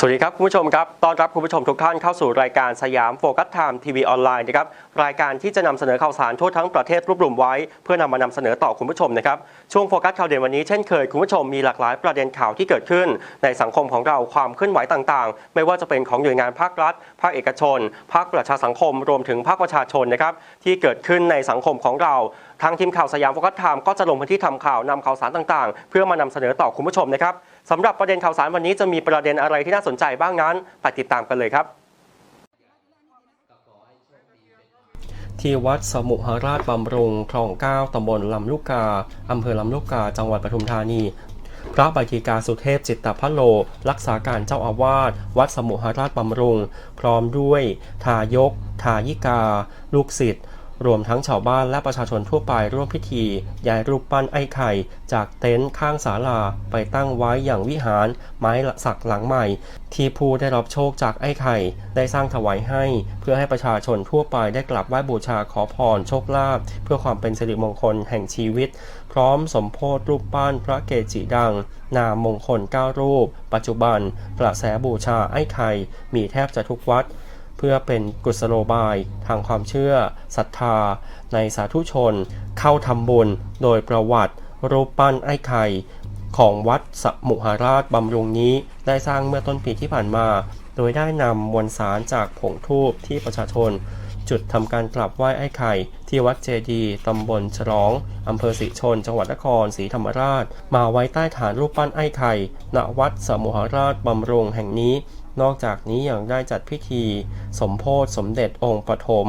สวัสดีครับ คุณผู้ชมครับ ต้อนรับคุณผู้ชมทุกท่านเข้าสู่รายการสยามโฟกัสไทม์ทีวีออนไลน์นะครับ รายการที่จะนำเสนอข่าวสารทั่วทั้งประเทศรวบรวมไว้ เพื่อนำมานำเสนอต่อคุณผู้ชมนะครับ ช่วงโฟกัสข่าวเด่นวันนี้เช่นเคยคุณผู้ชมมีหลากหลายประเด็นข่าวที่เกิดขึ้น ในสังคมของเราความเคลื่อนไหวต่างๆ ไม่ว่าจะเป็นของหน่วยงานภาครัฐ ภาคเอกชน ภาคประชาสังคม รวมถึงภาคประชาชนนะครับที่เกิดขึ้นในสังคมของเราทางทีมข่าวสยามโฟกัสไทม์ก็จะลงพื้นที่ทำข่าวนำข่าวสารต่างๆ เพื่อมานำเสนอต่อคุณผู้ชมนะครับ สำหรับประเด็นข่าวสารวันนี้จะมีประเด็นอะไรที่น่าสนใจบ้างนั้นไปติดตามกันเลยครับที่วัดสมุหราชบำรุงคลองเก้าตำบลลำลูกกา อำเภอลำลูกกา จังหวัดปทุมธานี พระบัญชีกาสุเทพจิตตพัลโล รักษาการเจ้าอาวาส วัดสมุหราชบำรุง พร้อมด้วย ทายก ทายิกา ลูกศิษย์ รวมทั้งชาวบ้านและประชาชนทั่วไปร่วมพิธีย้ายรูปปั้นไอ้ไข่ จากเต็นท์ข้างศาลาไปตั้งไว้อย่างวิหารไม้สักหลังใหม่ ที่ผู้ได้รับโชคจากไอ้ไข่ ได้สร้างถวายให้ เพื่อให้ประชาชนทั่วไปได้กลับไหว้บูชาขอพรโชคลาภเพื่อความเป็นสิริมงคลแห่งชีวิต พร้อมสมโพธรูปปั้นพระเกจิดัง นามมงคลเก้ารูป ปัจจุบันประแสบูชาไอ้ไข่มีแทบจะทุกวัด เพื่อเป็นกุศโลบายทางความเชื่อศรัทธา ในสาธุชน เข้าทำบุญโดยประวัติ รูปปั้นไอ้ไข่ของวัดสมุหราชบำรุงนี้ได้สร้างเมื่อต้นปีที่ผ่านมา โดยได้นำมวลสารจากผงทูบที่ประชาชน จุดทำการกราบไหว้ไอ้ไข่ ที่วัดเจดีตำบลฉลองอำเภอศรีชน จังหวัดนครศรีธรรมราช มาไว้ใต้ฐานรูปปั้นไอ้ไข่ณวัดสมุหราชบำรุงแห่งนี้ นอกจากนี้ยังได้จัดพิธี สมโพธิสมเด็จองค์ปฐม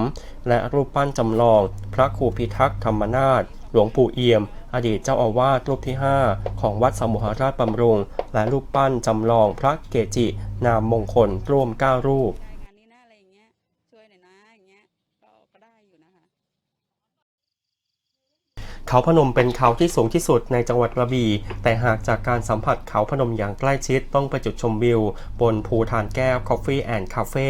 และรูปปั้นจำลอง พระครูพิทักษ์ธรรมนาถหลวงปู่เอี่ยม อดีตเจ้าอาวาสรูปที่ 5 ของวัดสมุหราชบำรุง และรูปปั้นจำลองพระเกจิ นามมงคลร่วม 9 รูป งานนี้นะอะไรอย่างเงี้ยช่วยหน่อยนะอย่างเงี้ยก็ก็ได้อยู่นะคะ เขาพนมเป็นเขาที่สูงที่สุดในจังหวัดกระบี่ แต่หากจากการสัมผัสเขาพนมอย่างใกล้ชิดต้องไปจุดชมวิว บนภูทานแก้ว Coffee and Cafe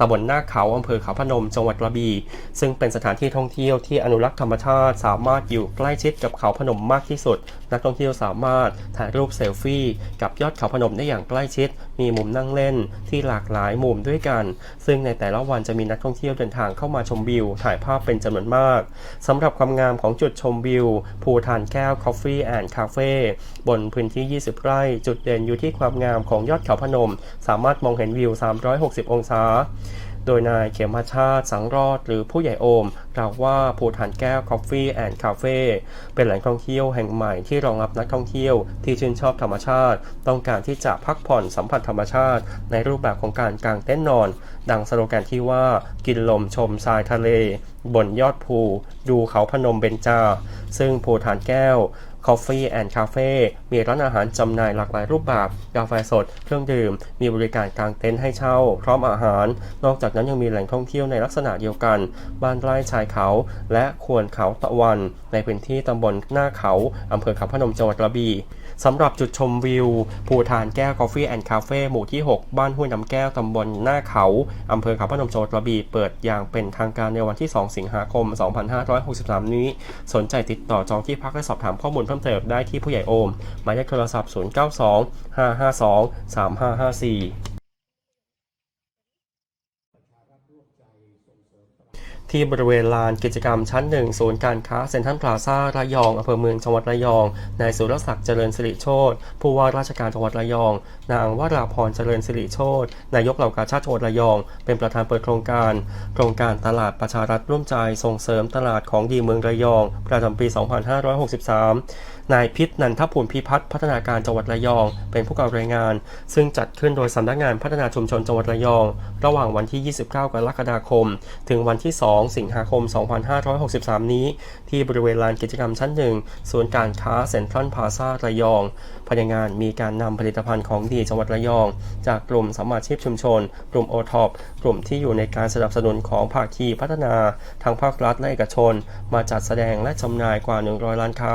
ตำบลหน้าเขาอำเภอเขาพนม จังหวัดกระบี่ ซึ่งเป็นสถานที่ท่องเที่ยวที่อนุรักษ์ธรรมชาติ สามารถอยู่ใกล้ชิดกับเขาพนมมากที่สุด นักท่องเที่ยวสามารถถ่ายรูปเซลฟี่กับยอดเขาพนมได้อย่างใกล้ชิด มีมุมนั่งเล่นที่หลากหลายมุมด้วยกัน ซึ่งในแต่ละวันจะมีนักท่องเที่ยวเดินทางเข้ามาชมวิว ถ่ายภาพเป็นจำนวนมากสำหรับความงามของจุดชมวิว ภูทานแก้ว Coffee and Cafe บนพื้นที่ 20 ไร่ จุดเด่นอยู่ที่ความงามของยอดเขาพนม สามารถมองเห็นวิว 360 องศา โดยนายเขมาชาติสังรอดหรือผู้ใหญ่โอมกล่าวว่าภูฐานแก้ว Coffee and Cafe เฟ่เป็นแหล่งท่องเที่ยวแห่งใหม่ที่รองรับนักท่องเที่ยวที่ชื่นชอบธรรมชาติ ต้องการที่จะพักผ่อนสัมผัสธรรมชาติ ในรูปแบบของการกางเต็นท์นอน ดังสโลแกนที่ว่ากินลมชมทรายทะเล บนยอดภู ดูเขาพนมเบญจา ซึ่งภูฐานแก้ว Coffee and Cafe มีร้านอาหารจำหน่ายหลากหลายรูปแบบ กาแฟสด เครื่องดื่ม มีบริการกางเต็นท์ให้เช่า พร้อมอาหาร นอกจากนั้นยังมีแหล่งท่องเที่ยวในลักษณะเดียวกัน บ้านไร่ชายเขา และควนเขาตะวัน ในพื้นที่ตำบลหน้าเขาอำเภอเขาพนมจังหวัดกระบี่ สำหรับจุดชมวิว ภูทานแก้วกาแฟแอนด์คาเฟ่หมู่ที่ 6 บ้านห้วยน้ำแก้วตำบลหน้าเขาอำเภอเขาพนมจังหวัดกระบี่เปิดอย่างเป็นทางการในวันที่ 2 สิงหาคม 2563 นี้ สนใจติดต่อจองที่พักและสอบถามข้อมูลเพิ่มเติมได้ที่ผู้ใหญ่โอมหมายเลขโทรศัพท์ 092 552 3554 ที่บริเวณลานกิจกรรมชั้นหนึ่งศูนย์การค้าเซ็นทรัลพลาซ่าระยองอำเภอเมืองจังหวัดระยอง นายสุรศักดิ์เจริญสิริโชตผู้ว่าราชการจังหวัดระยอง นางวราพรเจริญสิริโชตนายกเหล่ากาชาติจังหวัดระยอง เป็นประธานเปิดโครงการ โครงการตลาดประชารัฐร่วมใจส่งเสริมตลาดของดีเมืองระยอง ประจำปี 2563 นายพิษนันทภูลพิพัฒน์พัฒนาการจังหวัดระยอง เป็นผู้กล่าวรายงาน ซึ่งจัดขึ้นโดยสำนักงานพัฒนาชุมชนจังหวัดระยอง ระหว่างวันที่ 29 กรกฎาคม ถึงวันที่ 2 สิงหาคม 2563 นี้ ที่บริเวณลานกิจกรรมชั้นหนึ่งศูนย์การค้าเซ็นทรัลพาซาระยองภายในงานมีการนำผลิตภัณฑ์ของดีจังหวัดระยอง จากกลุ่มสมาชีพชุมชน กลุ่มโอท็อปกลุ่มที่อยู่ในการสนับสนุนของภาคีพัฒนาทางภาครัฐและเอกชน มาจัดแสดงและจำหน่ายกว่า 100 ล้านค้า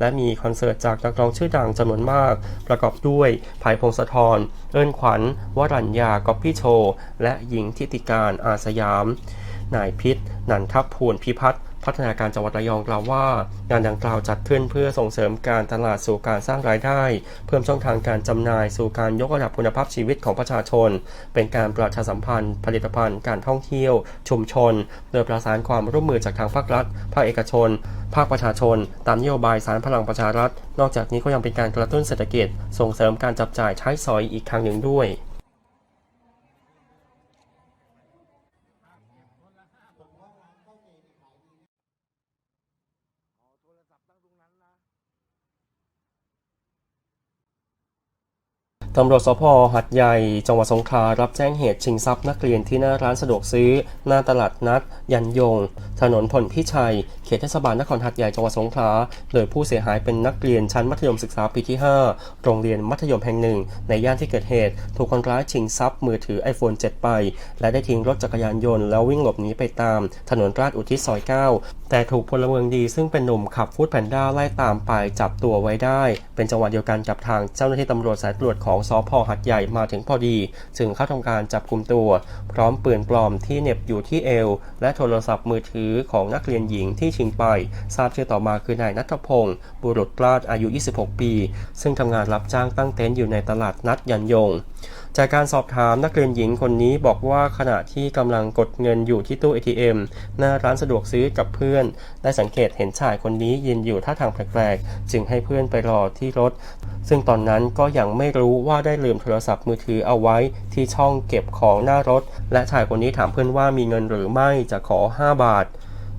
และมีีคอนเสิร์ตจากนักร้องชื่อดังจำนวนมาก ประกอบด้วยไผ่พงศธร เอิ้นขวัญ วรัญญาก๊อปปี้โช และหญิงทิติการอาสยาม นายพิษ นันทภูนพิพัฒน์ พัฒนาการจังหวัดระยองกล่าวว่า งานดังกล่าวจัดขึ้นเพื่อส่งเสริมการตลาดสู่การสร้างรายได้ เพิ่มช่องทางการจำหน่ายสู่การยกระดับคุณภาพชีวิตของประชาชน เป็นการประชาสัมพันธ์ ผลิตภัณฑ์ การท่องเที่ยว ชุมชน โดยประสานความร่วมมือจากทางภาครัฐ ภาคเอกชน ภาคประชาชน ตามนโยบายสารพลังประชารัฐ นอกจากนี้ก็ยังเป็นการกระตุ้นเศรษฐกิจ ส่งเสริมการจับจ่ายใช้สอยอีกทางหนึ่งด้วย ตำรวจสพหัดใหญ่ จังหวัดสงขลารับแจ้งเหตุชิงทรัพย์นักเรียนที่หน้าร้านสะดวกซื้อ หน้าตลาดนัด ยันยง ถนนผลพิชัย เขตเทศบาลนครหัดใหญ่จังหวัดสงขลาโดยผู้เสียหายเป็นนักเรียนชั้นมัธยมศึกษาปีที่ 5 โรงเรียนมัธยมแห่งหนึ่ง ในย่านที่เกิดเหตุ ถูกคนร้ายชิงทรัพย์มือถือ iPhone 7 ไป และได้ทิ้งรถจักรยานยนต์แล้ววิ่งหลบหนีไปตาม ถนนราชอุทิศซอย 9แต่ถูกพลเมืองดีซึ่งเป็นหนุ่มขับฟูดแพนด้าไล่ตามไปจับตัวไว้ได้ เป็นจังหวะเดียวกันกับทางเจ้าหน้าที่ตำรวจสายตรวจของสพหัดใหญ่มาถึงพอดี จึงเข้าทำการจับกลุ่มตัว พร้อมปืนปลอมที่เหน็บอยู่ที่เอว และโทรศัพท์มือถือของนักเรียนหญิงที่ชิงไป ทราบชื่อต่อมาคือนายนัทพงศ์บุรุษราชอายุ 26 ปี ซึ่งทำงานรับจ้างตั้งเต็นท์อยู่ในตลาดนัดยันยง จากการสอบถามนักเรียนหญิงคนนี้บอกว่าขณะที่กำลังกดเงินอยู่ที่ตู้ ATM หน้าร้านสะดวกซื้อกับเพื่อน ได้สังเกตเห็นชายคนนี้ยืนอยู่ท่าทางแปลกๆ จึงให้เพื่อนไปรอที่รถ ซึ่งตอนนั้นก็ยังไม่รู้ว่าได้ลืมโทรศัพท์มือถือเอาไว้ที่ช่องเก็บของหน้ารถ และชายคนนี้ถามเพื่อนว่ามีเงินหรือไม่จะขอ 5 บาท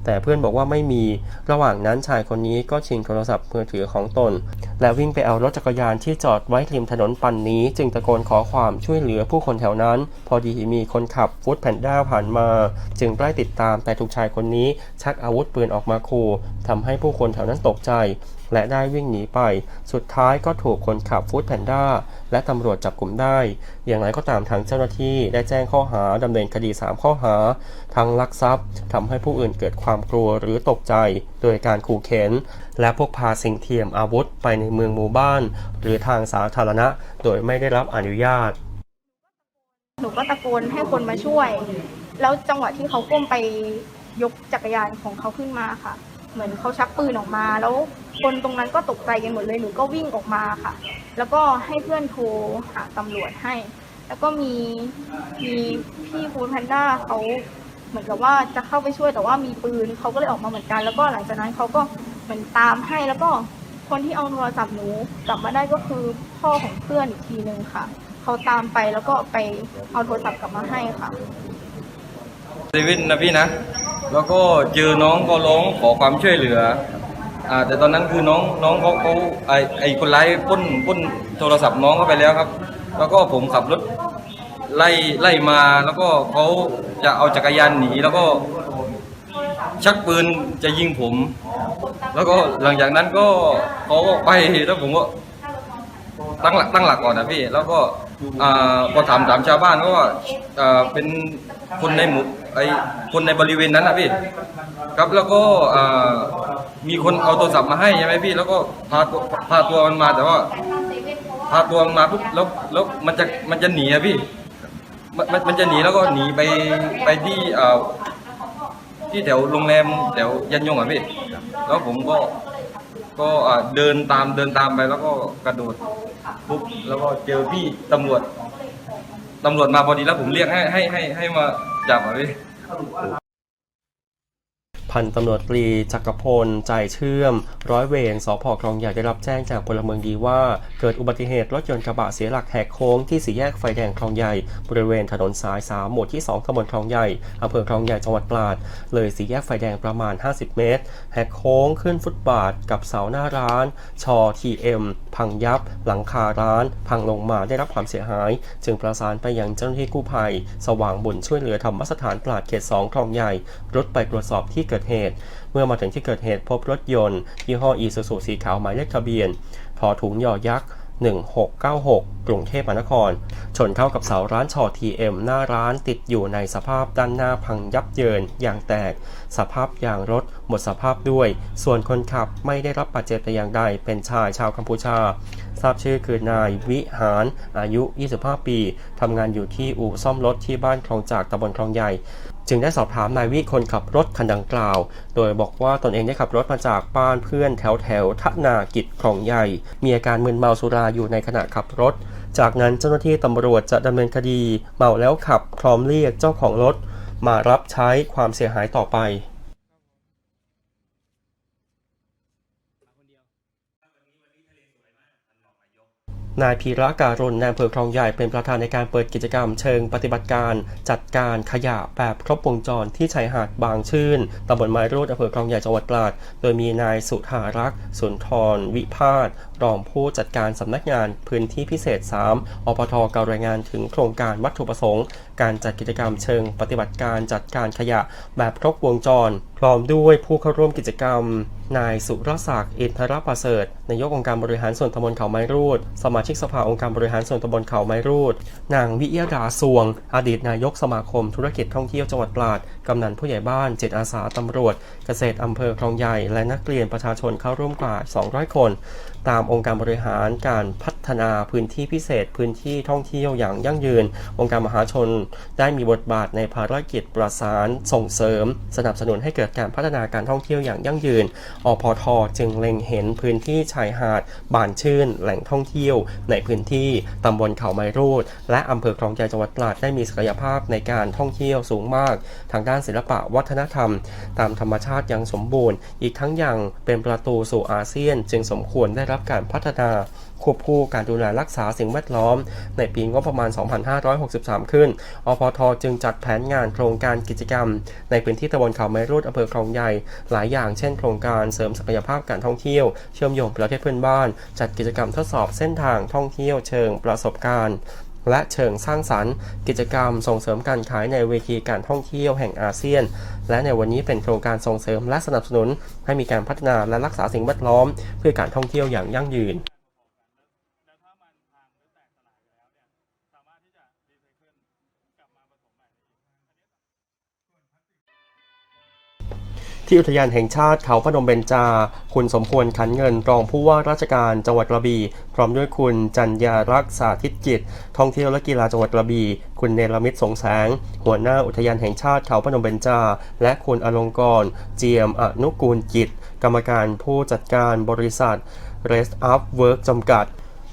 แต่เพื่อนบอกว่าไม่มี ระหว่างนั้นชายคนนี้ก็ชิงโทรศัพท์มือถือของตน และวิ่งไปเอารถจักรยานที่จอดไว้ริมถนนปันนี้ จึงตะโกนขอความช่วยเหลือผู้คนแถวนั้น พอดีมีคนขับฟุตแพนด้าผ่านมา จึงไล่ติดตามแต่ถูกชายคนนี้ชักอาวุธปืนออกมาขู่ทำให้ผู้คนแถวนั้นตกใจ และได้วิ่งหนีไป สุดท้ายก็ถูกคนขับฟู้ดแพนด้าและตำรวจจับกลุ่มได้ อย่างไรก็ตามทางเจ้าหน้าที่ได้แจ้งข้อหาดำเนินคดี 3 ข้อหา ทั้งลักทรัพย์ทำให้ผู้อื่นเกิดความกลัวหรือตกใจ โดยการขู่เข็น และพกพาสิ่งเทียมอาวุธไปในเมืองหมู่บ้าน หรือทางสาธารณะ โดยไม่ได้รับอนุญาต หนูก็ตะโกนให้คนมาช่วย แล้วจังหวะที่เขาก้มไปยกจักรยานของเขาขึ้นมาค่ะ เหมือนเขาชักปืนออกมา แล้วคนตรงนั้นก็ตกใจกันหมดเลยหนูก็วิ่งออกมาค่ะ แล้วก็ให้เพื่อนโทรหาตำรวจให้ แล้วก็มีมีพี่ฟูดแพนด้าเขาเหมือนกับว่าจะเข้าไปช่วยแต่ว่ามีปืนเขาก็เลยออกมาเหมือนกัน แล้วก็หลังจากนั้นเขาก็เหมือนตามให้แล้วก็คนที่เอาโทรศัพท์หนูกลับมาได้ก็คือพ่อของเพื่อนอีกทีนึงค่ะเขาตามไปแล้วก็ไปเอาโทรศัพท์กลับมาให้ค่ะเซเว่นนะพี่นะ แล้วก็เจอน้องก็ร้องขอความช่วยเหลืออ่าแต่ตอนนั้นคือน้องน้องเขาเขาไอไอคนร้ายปล้นปล้นโทรศัพท์น้องเข้าไปแล้วครับ แล้วก็ผมขับรถไล่ไล่มาแล้วก็เขาจะเอาจักรยานหนีแล้วก็ชักปืนจะยิงผม แล้วก็หลังจากนั้นก็เขาก็ไปแล้วผมก็ตั้งหลักตั้งหลักก่อนนะพี่ แล้วก็อ่าพอถามถามชาวบ้านก็ว่าอ่าเป็นคนในหมู่ ไอคนในบริเวณนั้นนะพี่ครับแล้วก็มีคนเอาโทรศัพท์มาให้ใช่ไหมพี่ แล้วก็พาตัวพาตัวมันมาแต่ว่าพาตัวมันมาปุ๊บแล้วแล้วมันจะมันจะหนีอะพี่ มันมันจะหนีแล้วก็หนีไปไปที่อ่าที่แถวโรงแรมแถวยันยงอะพี่แล้วผมก็ก็เดินตามเดินตามไปแล้วก็กระโดดปุ๊บแล้วก็เจอพี่ตำรวจตำรวจมาพอดีแล้วผมเรียกให้ให้ให้ให้มาจับอะพี่ Kedua. พันตำรวจตรีจักรพล ใจเชื่อม ร้อยเวรสพคลองใหญ่ได้รับแจ้งจากพลเมืองดีว่า เกิดอุบัติเหตุรถยนต์กระบะเสียหลักแหกโค้งที่สี่แยกไฟแดงคลองใหญ่บริเวณถนนสาย3หมู่ที่ 2ตำบลคลองใหญ่อำเภอคลองใหญ่จังหวัดตราด เลยสี่แยกไฟแดงประมาณ 50 เมตรแหกโค้งขึ้นฟุตบาทกับเสาหน้าร้านชอทีเอ็มพังยับ หลังคาร้าน พังลงมาได้รับความเสียหาย จึงประสานไปยังเจ้าหน้าที่กู้ภัย สว่างบุญช่วยเหลือธรรมสถานตราดเขต2คลองใหญ่รุดไปตรวจสอบที่เกิดเหตุ เมื่อมาถึงที่เกิดเหตุพบรถยนต์ยี่ห้ออีซูซูสีขาวหมายเลขทะเบียนพอถุงยอยักษ์1696 กรุงเทพมหานคร ชนเข้ากับเสาร้านชอทีเอ็มหน้าร้านติดอยู่ในสภาพด้านหน้าพังยับเยินยางแตก สภาพยางรถ หมดสภาพด้วย ส่วนคนขับไม่ได้รับบาดเจ็บแต่อย่างใด เป็นชายชาวกัมพูชา ทราบชื่อคือนายวิหาร อายุ 25 ปี ทำงานอยู่ที่อู่ซ่อมรถที่บ้านคลองจากตำบลคลองใหญ่ จึงได้สอบถามนายวิคนขับรถคันดังกล่าว โดยบอกว่าตนเองได้ขับรถมาจากบ้านเพื่อนแถวแถวทนากิจคลองใหญ่ มีอาการมึนเมาสุราอยู่ในขณะขับรถ จากนั้นเจ้าหน้าที่ตำรวจจะดำเนินคดี เมาแล้วขับพร้อมเรียกเจ้าของรถ มารับใช้ความเสียหายต่อไป นายพีระการุณนายอำเภอคลองใหญ่เป็นประธานในการเปิดกิจกรรมเชิงปฏิบัติการ จัดการขยะแบบครบวงจรที่ชายหาดบางชื่นตำบลไม้รูดอำเภอคลองใหญ่จังหวัดตราด โดยมีนายสุธารักษ์สุนทร วิพาสรองผู้จัดการสำนักงานพื้นที่พิเศษ 3อปทการรายงานถึงโครงการวัตถุประสงค์ การจัดกิจกรรมเชิงปฏิบัติการจัดการขยะแบบครบวงจร พร้อมด้วยผู้เข้าร่วมกิจกรรม นายสุรศักดิ์อินทรประเสริฐนายกองค์การบริหารส่วนตำบลเขาไม้รูด สมาชิกสภาองค์การบริหารส่วนตำบลเขาไม้รูด นางวิยดาสวง อดีตนายกสมาคมธุรกิจท่องเที่ยวจังหวัดตราด กำนันผู้ใหญ่บ้าน จิตอาสาตำรวจ เกษตรอำเภอคลองใหญ่ และนักเรียนประชาชนเข้าร่วมกว่า 200 คน ตามองค์การบริหารการพัฒนาพื้นที่พิเศษ พื้นที่ท่องเที่ยวอย่างยั่งยืน องค์การมหาชน ได้มีบทบาทในภารกิจประสานส่งเสริม สนับสนุนให้เกิดการพัฒนาการท่องเที่ยวอย่างยั่งยืน อพทจึงเล็งเห็นพื้นที่ชายหาด บานชื่น แหล่งท่องเที่ยว ในพื้นที่ตำบลเขาไมรูด และอำเภอคลองใหญ่จังหวัดตราดได้มีศักยภาพในการท่องเที่ยวสูงมาก ทางด้านศิลปะวัฒนธรรม ตามธรรมชาติอย่างสมบูรณ์ อีกทั้งยังเป็นประตูสู่อาเซียน จึงสมควรได้รับการพัฒนาควบคู่การดูแลรักษาสิ่งแวดล้อม ในปีงบประมาณ 2563 ขึ้น อพทจึงจัดแผนงานโครงการกิจกรรม ในพื้นที่ตำบลเขาไม้รูดอำเภอคลองใหญ่ หลายอย่างเช่นโครงการเสริมศักยภาพการท่องเที่ยว เชื่อมโยงประเทศเพื่อนบ้าน จัดกิจกรรมทดสอบเส้นทางท่องเที่ยวเชิงประสบการณ์ และเชิงสร้างสรรค์ กิจกรรมส่งเสริมการขายในเวทีการท่องเที่ยวแห่งอาเซียน และในวันนี้เป็นโครงการส่งเสริมและสนับสนุน ให้มีการพัฒนาและรักษาสิ่งแวดล้อม เพื่อการท่องเที่ยวอย่างยั่งยืน ที่อุทยานแห่งชาติเขาพนมเบญจา คุณสมควรขันเงินรองผู้ว่าราชการจังหวัดกระบี่ พร้อมด้วยคุณจัญญารักษาทิตจิต ท่องเที่ยวและกีฬาจังหวัดกระบี่คุณเนรมิตสงแสง หัวหน้าอุทยานแห่งชาติเขาพนมเบญจา และคุณอลงกรณ์เจียมอนุกูลจิตกรรมการผู้จัดการบริษัท Rest Up Work จำกัด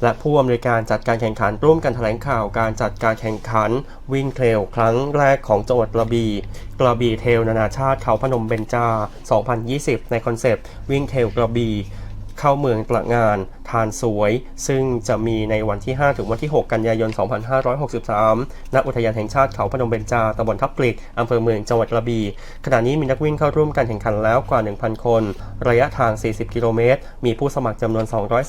และผู้อำนวยการจัดการแข่งขันร่วมกันแถลงข่าวการจัดการแข่งขันวิ่งเทรลครั้งแรกของจังหวัดกระบี่กระบี่เทรลนานาชาติเขาพนมเบญจา 2020 ในคอนเซปต์วิ่งเทรลกระบี่ เข้าเมืองตระงานทานสวย ซึ่งจะมีในวันที่ 5 ถึงวันที่ 6 กันยายน 2563 ณ อุทยานแห่งชาติเขาพนมเบญจาตำบลทับปลิกอำเภอเมืองจังหวัดกระบี่ขณะนี้มีนักวิ่งเข้าร่วมการแข่งขันแล้วกว่า 1,000 คน ระยะทาง 40 กิโลเมตร มีผู้สมัครจำนวน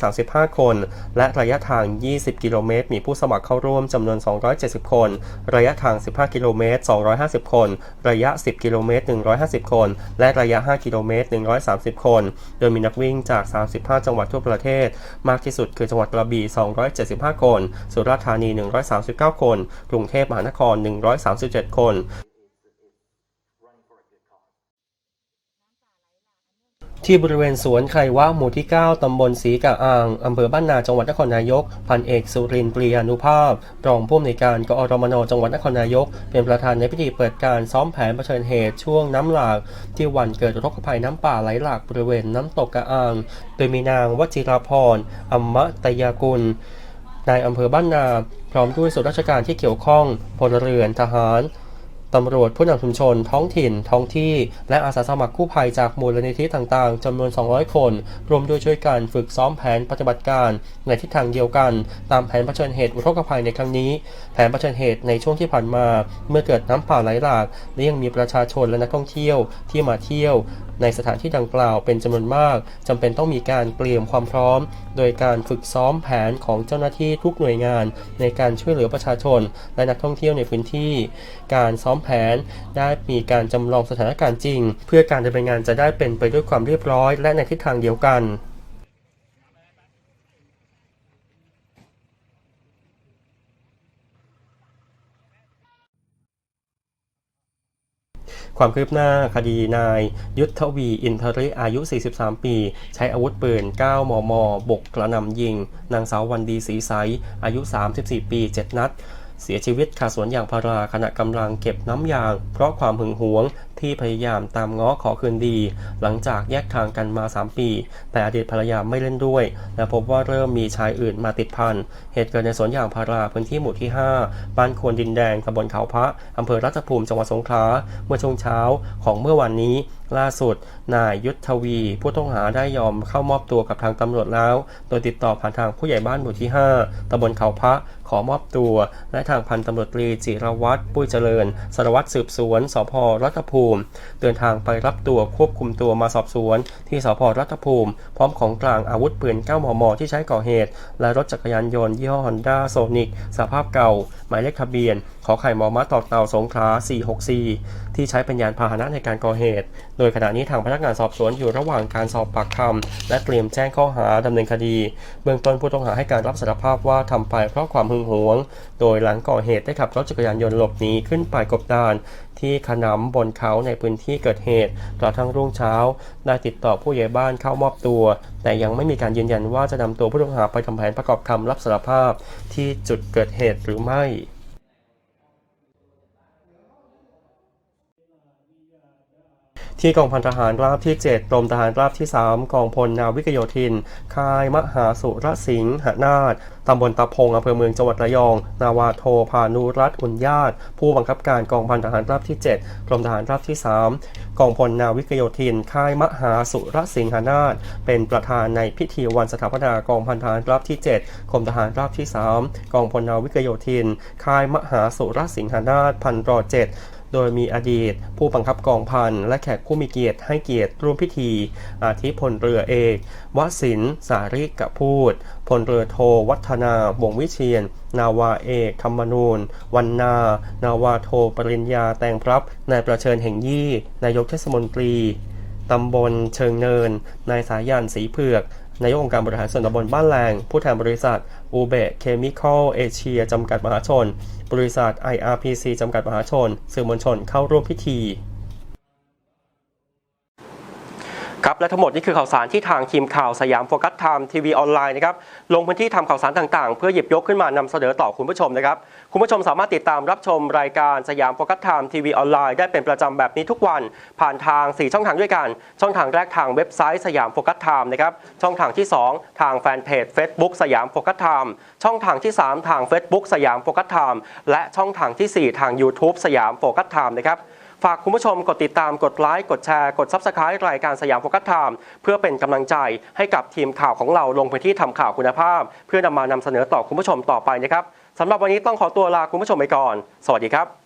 235 คน และระยะทาง 20 กิโลเมตร มีผู้สมัครเข้าร่วมจำนวน 270 คน ระยะทาง 15 กิโลเมตร 250 คน ระยะ 10 กิโลเมตร 150 คน และระยะ 5 กิโลเมตร 130 คน โดยมีนักวิ่งจาก65 จังหวัดทั่วประเทศ มากที่สุดคือจังหวัดกระบี่ 275 คน สุราษฎร์ธานี 139 คน กรุงเทพมหานคร 137 คน ที่บริเวณสวนไครวะหมู่ที่ 9 ตำบลศรีกะอาง อำเภอบ้านนา จังหวัดนครนายก พันเอกสุรินทร์ปรียานุภาพ รองผู้อำนวยการกอรมน จังหวัดนครนายก เป็นประธานในพิธีเปิดการซ้อมแผนเผชิญเหตุช่วงน้ำหลาก ที่วันเกิดอุทกภัยน้ำป่าไหลหลากบริเวณน้ำตกกะอาง โดยมีนางวจิราพรอัมมะตยากุลนายอำเภอบ้านนา พร้อมด้วยส่วนราชการที่เกี่ยวข้องพลเรือนทหาร ตำรวจผู้นำชุมชน ท้องถิ่น ท้องที่ และอาสาสมัครกู้ภัยจากมูลนิธิต่างๆจำนวน 200 คนรวมด้วยช่วยกันฝึกซ้อมแผนปฏิบัติการ ในทิศทางเดียวกัน ตามแผนเผชิญเหตุอุทกภัยในครั้งนี้ แผนเผชิญเหตุในช่วงที่ผ่านมา เมื่อเกิดน้ำป่าไหลหลากและยังมีประชาชนและนักท่องเที่ยวที่มาเที่ยว ในสถานที่ดังกล่าวเป็นจำนวนมากจำเป็นต้องมีการเตรียมความพร้อม โดยการฝึกซ้อมแผนของเจ้าหน้าที่ทุกหน่วยงาน ในการช่วยเหลือประชาชน และนักท่องเที่ยวในพื้นที่ การซ้อมแผน ได้มีการจำลองสถานการณ์จริง เพื่อการดำเนินงานจะได้เป็นไปด้วยความเรียบร้อย และในทิศทางเดียวกันความคืบหน้าคดีนาย ยุทธวีอินทริอายุ 43 ปี ใช้อาวุธปืน 9 มม บกกระนำยิง นางสาววันดีศรีใส อายุ 34 ปี 7 นัด เสียชีวิตคาสวนยางพาราขณะกำลังเก็บน้ำยาง เพราะความหึงหวง ที่พยายามตามง้อขอคืนดี หลังจากแยกทางกันมา 3 ปี แต่อดีตภรรยาไม่เล่นด้วย และพบว่าเริ่มมีชายอื่นมาติดพัน เหตุเกิดในสวนยางพาราพื้นที่หมู่ที่ 5 บ้านควนดินแดงตำบลเขาพระอำเภอรัตภูมิจังหวัดสงขลาเมื่อช่วงเช้าของเมื่อวันนี้ล่าสุด นายยุทธวี ผู้ต้องหาได้ยอมเข้ามอบตัวกับทางตำรวจแล้ว โดยติดต่อผ่านทางผู้ใหญ่บ้านหมู่ที่ 5ตำบลเขาพระขอมอบตัว และทางพันตำรวจตรีจิรวัตรปุ้ยเจริญ สารวัตรสืบสวนสพรัตภูมิเดินทางไปรับตัวควบคุมตัวมาสอบสวน ที่สพรัตภูมิ พร้อมของกลางอาวุธปืน 9 มม ที่ใช้ก่อเหตุ และรถจักรยานยนต์ยี่ห้อฮอนด้าโซนิกสภาพเก่า หมายเลขทะเบียน ขอไข่มอม้าต่อเต่าสงขลา464 ที่ใช้เป็นยานพาหนะในการก่อเหตุ โดยขณะนี้ทางพนักงานสอบสวนอยู่ระหว่างการสอบปากคำและเตรียมแจ้งข้อหาดำเนินคดี เบื้องต้นผู้ต้องหาให้การรับสารภาพว่าทำไปเพราะความหึงหวง โดยหลังก่อเหตุได้ขับรถจักรยานยนต์หลบหนีขึ้นไปกบดานที่ขนำบนเขาในพื้นที่เกิดเหตุกระทั่งรุ่งเช้า ได้ติดต่อผู้ใหญ่บ้านเข้ามอบตัว แต่ยังไม่มีการยืนยันว่าจะนำตัวผู้ต้องหาไปทำแผนประกอบคำรับสารภาพที่จุดเกิดเหตุหรือไม่ ที่กองพันทหารราบที่ 7 กรมทหารราบที่ 3 กองพลนาวิกโยธิน ค่ายมหาสุรสิงหนาถตำบลตะพงอำเภอเมืองจังหวัดระยอง นาวาโทพานุรัตน์อุ่นญาติ ผู้บังคับการกองพันทหารราบที่ 7 กรมทหารราบที่ 3 กองพลนาวิกโยธิน ค่ายมหาสุรสิงหนาถเป็นประธานในพิธีวันสถาปนากองพันทหารราบที่ 7 กรมทหารราบที่ 3 กองพลนาวิกโยธิน ค่ายมหาสุรสิงหนาถพันรอเจ็ด โดยมีอดีต ผู้บังคับกองพันและแขกผู้มีเกียรติให้เกียรติร่วมพิธี อาทิพลเรือเอกวสินสาริกพูดพลเรือโทวัฒนาวงวิเชียน นาวาเอกธรรมนูญวันนา นาวาโทปริญญาแตงพรับนายประเชิญแห่งยี่ นายกเทศมนตรีตำบลเชิงเนิน นายสายันสีเผือก นายกองค์การบริหารส่วนตำบลบ้านแรง ผู้แทนบริษัทอูเบะเคมิคอลเอเชียจำกัดมหาชน บริษัท IRPC จำกัดมหาชน สื่อมวลชนเข้าร่วมพิธี ครับและทั้งหมดนี่คือข่าวสารที่ทางทีมข่าวสยามโฟกัสไทม์ทีวีออนไลน์นะครับลงพื้นที่ทำข่าวสารต่างๆ เพื่อหยิบยกขึ้นมานำเสนอต่อคุณผู้ชมนะครับคุณผู้ชมสามารถติดตามรับชมรายการสยามโฟกัสไทม์ทีวีออนไลน์ได้เป็นประจำแบบนี้ทุกวัน ผ่านทาง 4 ช่องทางด้วยกัน ช่องทางแรกทางเว็บไซต์สยามโฟกัสไทม์นะครับช่องทางที่ 2 ทางแฟนเพจ Facebook สยามโฟกัสไทม์ช่องทางที่ 3 ทาง Facebook สยามโฟกัสไทม์และช่องทางทีสี่4 ทาง YouTube สยามโฟกัสไทม์นะครับ ฝากคุณผู้ชมกดติดตามกดไลค์กดแชร์กดซับสไคร b ์รายการสยามโฟกัสไทม์เพื่อเป็นกำลังใจให้กับทีมข่าวของเราลงพื้นที่ทำข่าวคุณภาพ เพื่อนำมานำเสนอต่อคุณผู้ชมต่อไปนะครับสำหรับวันนี้ต้องขอตัวลาคุณผู้ชมไปก่อน สวัสดีครับ